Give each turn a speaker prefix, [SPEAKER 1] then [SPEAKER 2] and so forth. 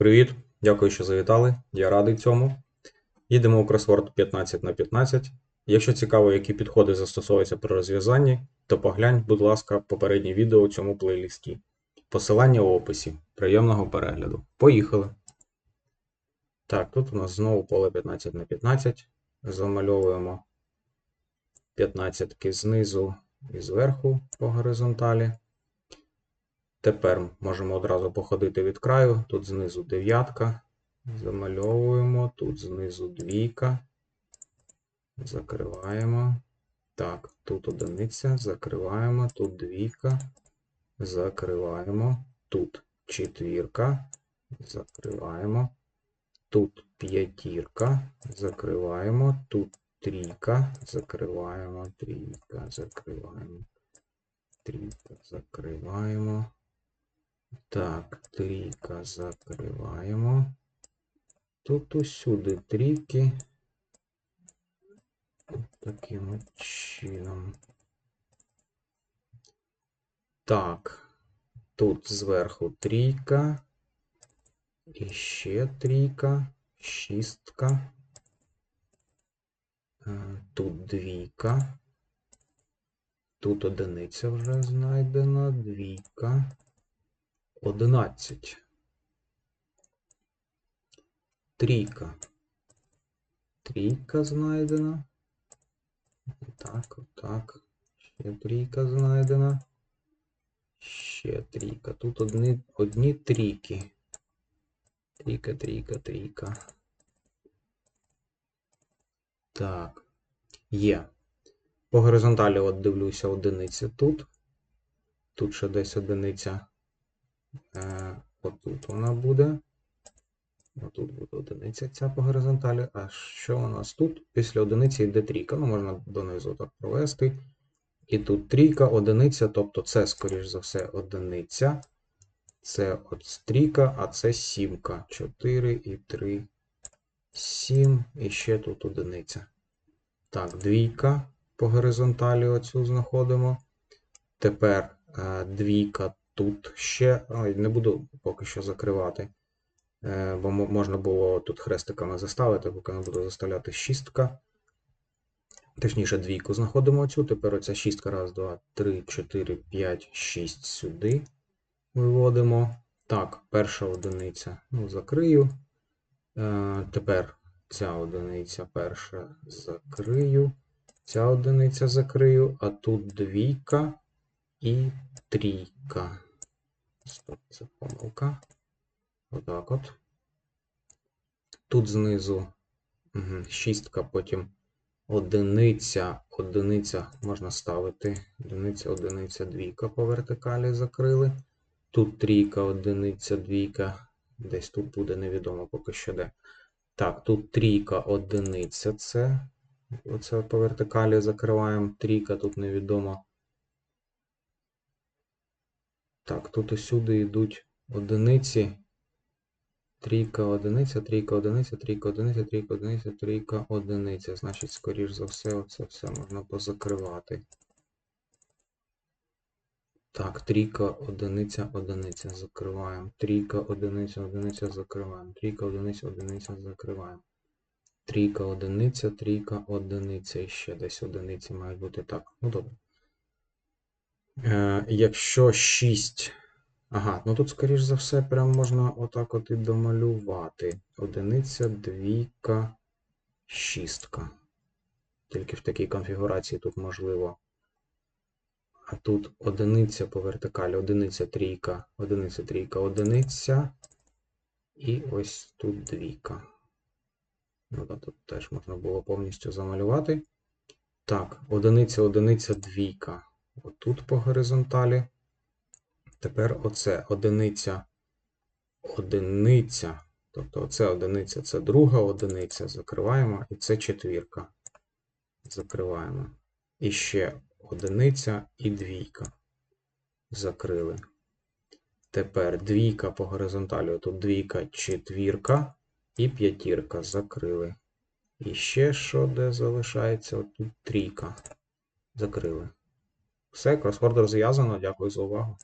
[SPEAKER 1] Привіт, дякую, що завітали. Я радий цьому. Їдемо у кросворд 15 на 15. Якщо цікаво, які підходи застосовуються при розв'язанні, то поглянь, будь ласка, попереднє відео у цьому плейлісті. Посилання в описі. Приємного перегляду. Поїхали. Так, тут у нас знову поле 15 на 15. Замальовуємо 15 знизу і зверху по горизонталі. Тепер можемо одразу походити від краю. Тут знизу дев'ятка. Замальовуємо. Тут знизу двійка. Закриваємо. Так, тут одиниця. Закриваємо. Тут двійка. Закриваємо. Тут четвірка. Закриваємо. Тут п'ятірка. Закриваємо. Тут трійка. Закриваємо. Трійка. Закриваємо. Трійка. Закриваємо. Так, трійка закриваємо. Тут усюди трійки. Таким чином. Так, тут зверху трійка. І ще трійка, шістка. Е, Тут двійка. Тут одиниця вже знайдена, двійка. 11. Трійка. Трійка знайдена. Так, отак. Ще трійка знайдена. Ще трійка. Тут одні, одні трійки. Трійка, трійка, трійка. Так. Є. По горизонталі от дивлюся одиниця тут. Тут ще десь одиниця. Е, Отут вона буде. Отут буде одиниця ця по горизонталі. А що у нас тут? Після одиниці йде трійка. Ну, можна донизу так провести. І тут трійка, одиниця, тобто це, скоріш за все, одиниця. Це от трійка, а це сімка. 4 і 3, 7. І ще тут одиниця. Так, двійка по горизонталі оцю знаходимо. Тепер е, двійка тут ще. Ой, не буду поки що закривати. Е, бо можна було тут хрестиками заставити, поки не буду заставляти шістка. Точніше, двійку знаходимо оцю. Тепер оця шістка. Раз, два, три, чотири, п'ять, шість сюди виводимо. Так, перша одиниця. Ну, закрию. Е, тепер ця одиниця перша закрию. Ця одиниця закрию, а тут двійка і трійка. Стоп, це помилка. Отак от. Тут знизу шістка, потім одиниця, одиниця можна ставити. Одиниця, одиниця, двійка по вертикалі закрили. Тут трійка, одиниця, двійка. Десь тут буде невідомо поки що де. Так, тут трійка, одиниця це. Оце по вертикалі закриваємо. Трійка тут невідомо. Так, тут усюди йдуть одиниці. Трійка, одиниця, трійка, одиниця, трійка, одиниця, трійка, одиниця, трійка, одиниця. Значить, скоріш за все, оце все можна позакривати. Так, трійка, одиниця, одиниця. Закриваємо. Трійка, одиниця, одиниця, закриваємо. Трійка, одиниця, одиниця, закриваємо. Трійка, одиниця, трійка, одиниця. І ще десь одиниці мають бути так. Ну добре. Е, якщо 6. Ага, ну тут, скоріш за все, прям можна отак от і домалювати. Одиниця, двійка, шістка. Тільки в такій конфігурації тут можливо. А тут одиниця по вертикалі, одиниця, трійка, одиниця, трійка, одиниця. І ось тут двійка. Ну, тут теж можна було повністю замалювати. Так, одиниця, одиниця, двійка. Отут по горизонталі. Тепер оце одиниця, одиниця. Тобто оце одиниця, це друга одиниця. Закриваємо. І це четвірка. Закриваємо. І ще одиниця і двійка. Закрили. Тепер двійка по горизонталі. Тут двійка, четвірка і п'ятірка. Закрили. І ще що де залишається? Отут трійка. Закрили. Все, кросворд розв'язано. Дякую за увагу.